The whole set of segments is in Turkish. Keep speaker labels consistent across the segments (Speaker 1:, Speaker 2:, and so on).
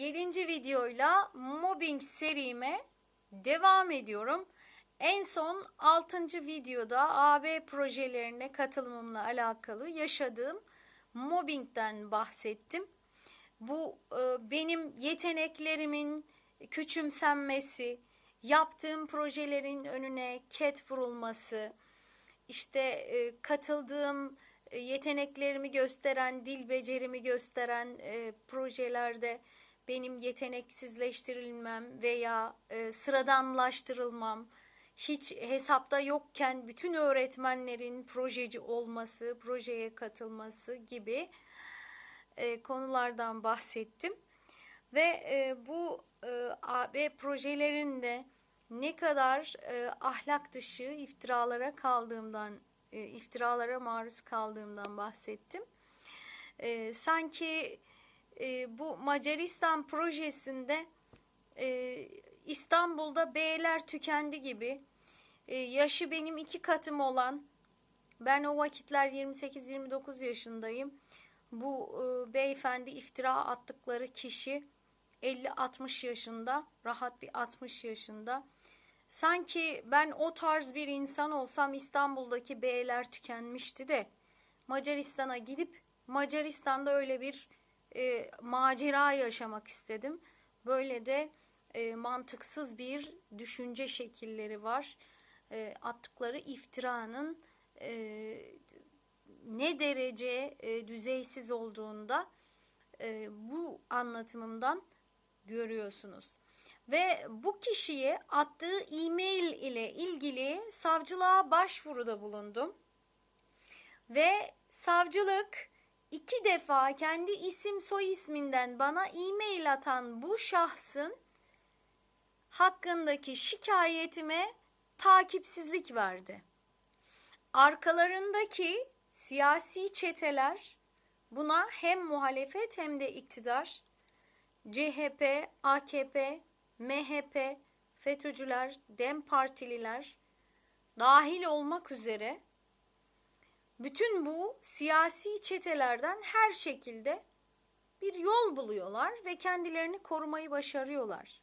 Speaker 1: 7. videoyla mobbing serime devam ediyorum. En son 6. videoda AB projelerine katılımımla alakalı yaşadığım mobbingden bahsettim. Bu e, benim yeteneklerimin küçümsenmesi, yaptığım projelerin önüne ket vurulması, işte e, katıldığım e, yeteneklerimi gösteren, dil becerimi gösteren projelerde benim yeteneksizleştirilmem veya e, sıradanlaştırılmam, hiç hesapta yokken bütün öğretmenlerin projeci olması, projeye katılması gibi e, konulardan bahsettim. Ve e, bu e, AB projelerinde ne kadar e, ahlak dışı iftiralara kaldığımdan, e, iftiralara maruz kaldığımdan bahsettim. E, sanki e, bu Macaristan projesinde e, İstanbul'da B'ler tükendi gibi e, yaşı benim iki katım olan ben o vakitler 28-29 yaşındayım. Bu e, beyefendi iftira attıkları kişi 50-60 yaşında, rahat bir 60 yaşında. Sanki ben o tarz bir insan olsam İstanbul'daki B'ler tükenmişti de Macaristan'a gidip Macaristan'da öyle bir e, macera yaşamak istedim. Böyle de e, mantıksız bir düşünce şekilleri var. E, attıkları iftiranın e, ne derece e, düzeysiz olduğunda e, bu anlatımımdan görüyorsunuz. Ve bu kişiye attığı e-mail ile ilgili savcılığa başvuruda bulundum. Ve savcılık iki defa kendi isim soy isminden bana e-mail atan bu şahsın hakkındaki şikayetime takipsizlik verdi. Arkalarındaki siyasi çeteler buna hem muhalefet hem de iktidar CHP, AKP, MHP, FETÖ'cüler, DEM partililer dahil olmak üzere bütün bu siyasi çetelerden her şekilde bir yol buluyorlar ve kendilerini korumayı başarıyorlar.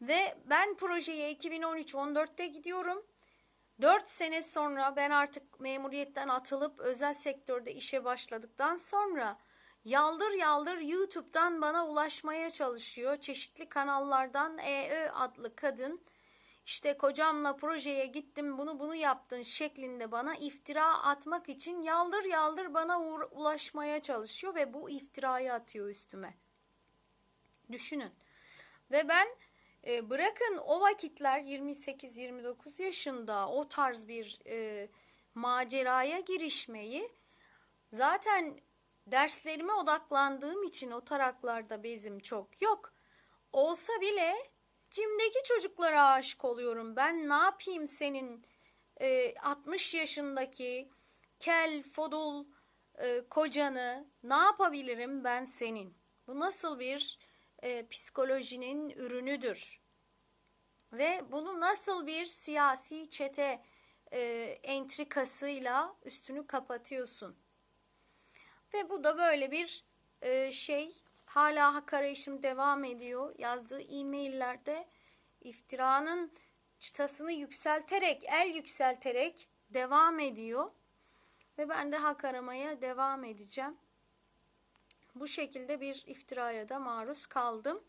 Speaker 1: Ve ben projeye 2013-14'te gidiyorum. 4 sene sonra ben artık memuriyetten atılıp özel sektörde işe başladıktan sonra yaldır yaldır YouTube'dan bana ulaşmaya çalışıyor. Çeşitli kanallardan EÖ adlı kadın işte kocamla projeye gittim bunu bunu yaptın şeklinde bana iftira atmak için yaldır yaldır bana ulaşmaya çalışıyor ve bu iftirayı atıyor üstüme. Düşünün. Ve ben e, bırakın o vakitler 28-29 yaşında o tarz bir e, maceraya girişmeyi zaten derslerime odaklandığım için o taraklarda bezim çok yok. Olsa bile cimdeki çocuklara aşık oluyorum. Ben ne yapayım senin e, 60 yaşındaki kel, fodul e, kocanı ne yapabilirim ben senin? Bu nasıl bir e, psikolojinin ürünüdür? Ve bunu nasıl bir siyasi çete e, entrikasıyla üstünü kapatıyorsun? Ve bu da böyle bir e, şey hala hak arayışım devam ediyor. Yazdığı e-maillerde iftiranın çıtasını yükselterek, el yükselterek devam ediyor. Ve ben de hak aramaya devam edeceğim. Bu şekilde bir iftiraya da maruz kaldım.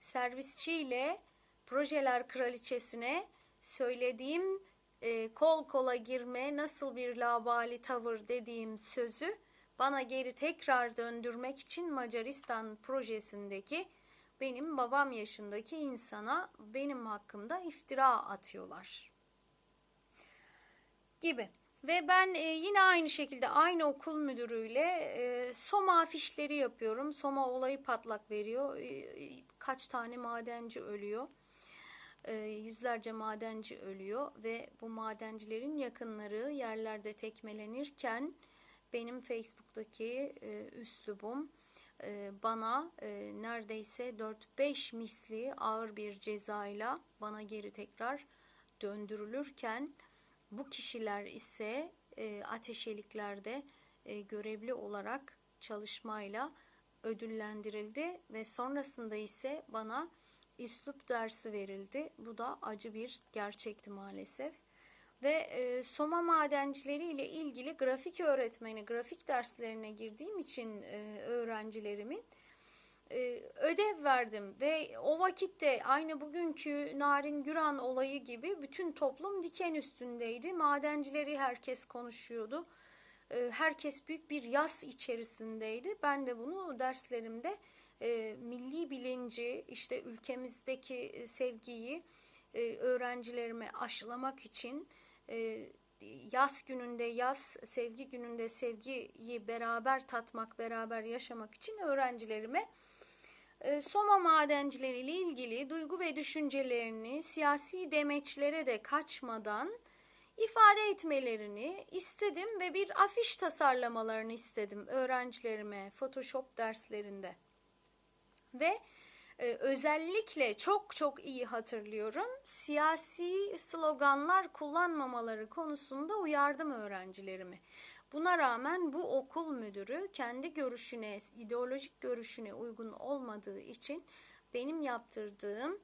Speaker 1: Servisçi ile projeler kraliçesine söylediğim e, kol kola girme nasıl bir labali tavır dediğim sözü bana geri tekrar döndürmek için Macaristan projesindeki benim babam yaşındaki insana benim hakkımda iftira atıyorlar. Gibi. Ve ben e, yine aynı şekilde aynı okul müdürüyle e, Soma afişleri yapıyorum. Soma olayı patlak veriyor. E, kaç tane madenci ölüyor. E, yüzlerce madenci ölüyor ve bu madencilerin yakınları yerlerde tekmelenirken benim Facebook'taki e, üslubum e, bana e, neredeyse 4-5 misli ağır bir cezayla bana geri tekrar döndürülürken bu kişiler ise e, ateşeliklerde e, görevli olarak çalışmayla ödüllendirildi ve sonrasında ise bana üslup dersi verildi. Bu da acı bir gerçekti maalesef. Ve e, Soma madencileri ile ilgili grafik öğretmeni, grafik derslerine girdiğim için e, öğrencilerimin e, ödev verdim ve o vakitte aynı bugünkü Narin Güran olayı gibi bütün toplum diken üstündeydi. Madencileri herkes konuşuyordu. E, herkes büyük bir yas içerisindeydi. Ben de bunu derslerimde e, milli bilinci, işte ülkemizdeki sevgiyi öğrencilerime aşılamak için yaz gününde yaz, sevgi gününde sevgiyi beraber tatmak, beraber yaşamak için öğrencilerime e, Soma madencileri ile ilgili duygu ve düşüncelerini siyasi demeçlere de kaçmadan ifade etmelerini istedim ve bir afiş tasarlamalarını istedim öğrencilerime Photoshop derslerinde. Ve e, özellikle çok çok iyi hatırlıyorum siyasi sloganlar kullanmamaları konusunda uyardım öğrencilerimi. Buna rağmen bu okul müdürü kendi görüşüne, ideolojik görüşüne uygun olmadığı için benim yaptırdığım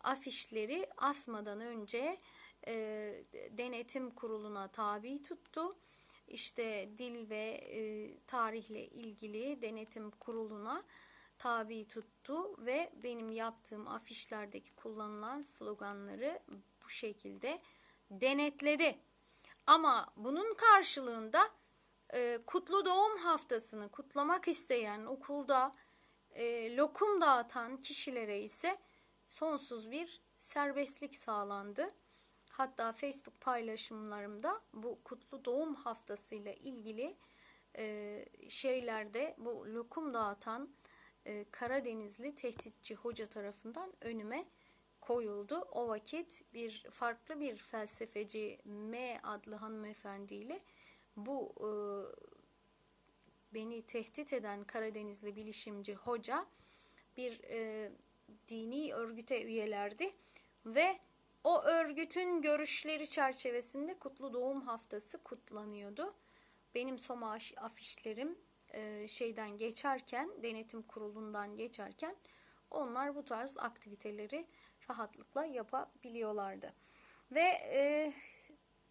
Speaker 1: afişleri asmadan önce e, denetim kuruluna tabi tuttu. İşte dil ve e, tarihle ilgili denetim kuruluna tabi tuttu ve benim yaptığım afişlerdeki kullanılan sloganları bu şekilde denetledi. Ama bunun karşılığında e, kutlu doğum haftasını kutlamak isteyen okulda e, lokum dağıtan kişilere ise sonsuz bir serbestlik sağlandı. Hatta Facebook paylaşımlarımda bu kutlu doğum haftasıyla ilgili e, şeylerde bu lokum dağıtan e, Karadenizli tehditçi hoca tarafından önüme koyuldu. O vakit bir farklı bir felsefeci M adlı hanımefendiyle bu e, beni tehdit eden Karadenizli bilişimci hoca bir e, dini örgüte üyelerdi ve o örgütün görüşleri çerçevesinde Kutlu Doğum Haftası kutlanıyordu. Benim Soma afişlerim e, şeyden geçerken, denetim kurulundan geçerken onlar bu tarz aktiviteleri rahatlıkla yapabiliyorlardı. Ve e,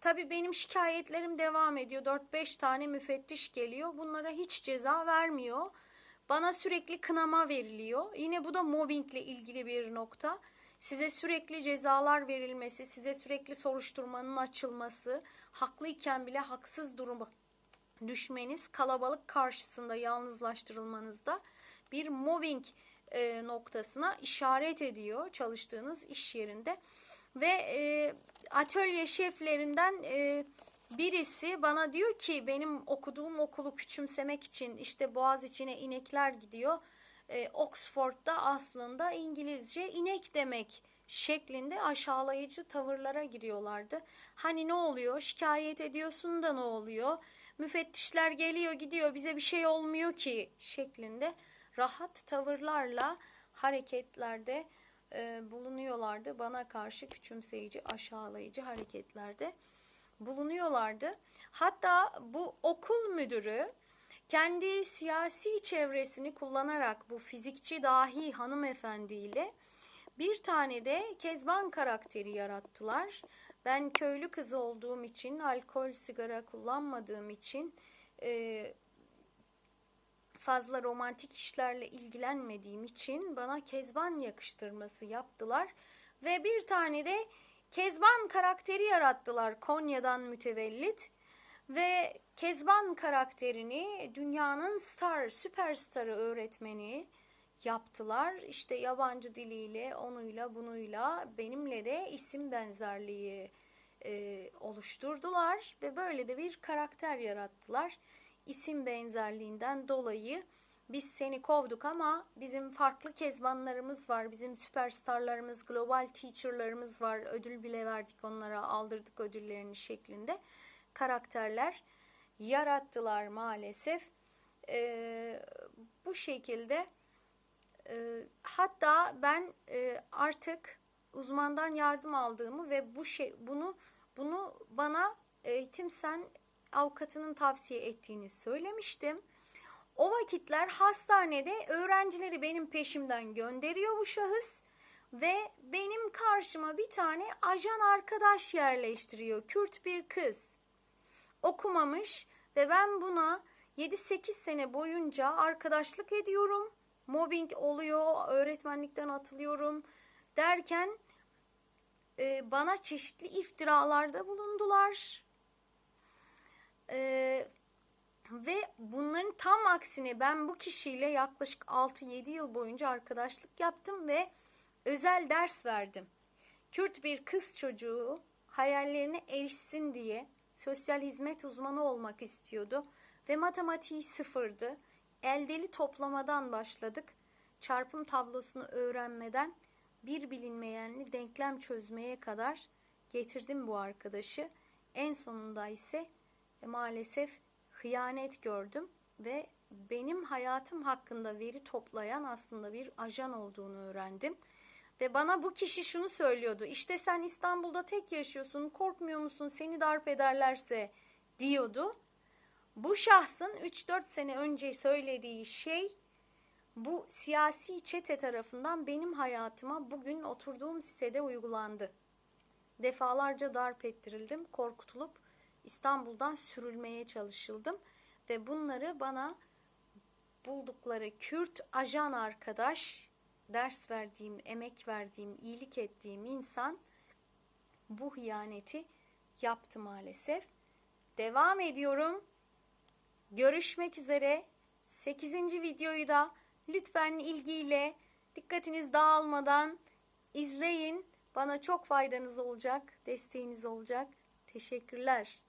Speaker 1: Tabii benim şikayetlerim devam ediyor. 4-5 tane müfettiş geliyor. Bunlara hiç ceza vermiyor. Bana sürekli kınama veriliyor. Yine bu da mobbingle ilgili bir nokta. Size sürekli cezalar verilmesi, size sürekli soruşturmanın açılması, haklıyken bile haksız duruma düşmeniz, kalabalık karşısında yalnızlaştırılmanızda bir mobbing e, noktasına işaret ediyor çalıştığınız iş yerinde. Ve e, atölye şeflerinden e, birisi bana diyor ki benim okuduğum okulu küçümsemek için işte boğaz içine inekler gidiyor. E, Oxford'da aslında İngilizce inek demek şeklinde aşağılayıcı tavırlara giriyorlardı. Hani ne oluyor? Şikayet ediyorsun da ne oluyor? Müfettişler geliyor gidiyor bize bir şey olmuyor ki şeklinde rahat tavırlarla hareketlerde e, bulunuyorlardı. Bana karşı küçümseyici, aşağılayıcı hareketlerde bulunuyorlardı. Hatta bu okul müdürü kendi siyasi çevresini kullanarak bu fizikçi dahi hanımefendiyle bir tane de Kezban karakteri yarattılar. Ben köylü kızı olduğum için, alkol, sigara kullanmadığım için e, fazla romantik işlerle ilgilenmediğim için bana Kezban yakıştırması yaptılar ve bir tane de Kezban karakteri yarattılar Konya'dan mütevellit ve Kezban karakterini dünyanın star, süperstarı öğretmeni yaptılar. İşte yabancı diliyle, onuyla, bunuyla benimle de isim benzerliği e, oluşturdular ve böyle de bir karakter yarattılar isim benzerliğinden dolayı biz seni kovduk ama bizim farklı kezbanlarımız var. Bizim süperstarlarımız, global teacherlarımız var. Ödül bile verdik onlara, aldırdık ödüllerini şeklinde karakterler yarattılar maalesef. Ee, bu şekilde e, hatta ben e, artık uzmandan yardım aldığımı ve bu şey bunu bunu bana eğitim sen avukatının tavsiye ettiğini söylemiştim. O vakitler hastanede öğrencileri benim peşimden gönderiyor bu şahıs ve benim karşıma bir tane ajan arkadaş yerleştiriyor. Kürt bir kız. Okumamış ve ben buna 7-8 sene boyunca arkadaşlık ediyorum. Mobbing oluyor, öğretmenlikten atılıyorum derken e, bana çeşitli iftiralarda bulundular. E, ve bunların tam aksine ben bu kişiyle yaklaşık 6-7 yıl boyunca arkadaşlık yaptım ve özel ders verdim. Kürt bir kız çocuğu hayallerine erişsin diye sosyal hizmet uzmanı olmak istiyordu ve matematiği sıfırdı. Eldeli toplamadan başladık. Çarpım tablosunu öğrenmeden bir bilinmeyenli denklem çözmeye kadar getirdim bu arkadaşı. En sonunda ise e, maalesef hıyanet gördüm ve benim hayatım hakkında veri toplayan aslında bir ajan olduğunu öğrendim. Ve bana bu kişi şunu söylüyordu. İşte sen İstanbul'da tek yaşıyorsun, korkmuyor musun seni darp ederlerse diyordu. Bu şahsın 3-4 sene önce söylediği şey bu siyasi çete tarafından benim hayatıma bugün oturduğum sitede uygulandı. Defalarca darp ettirildim, korkutulup İstanbul'dan sürülmeye çalışıldım ve bunları bana buldukları Kürt ajan arkadaş, ders verdiğim, emek verdiğim, iyilik ettiğim insan bu hıyaneti yaptı maalesef. Devam ediyorum. Görüşmek üzere. 8. videoyu da lütfen ilgiyle, dikkatiniz dağılmadan izleyin. Bana çok faydanız olacak, desteğiniz olacak. Teşekkürler.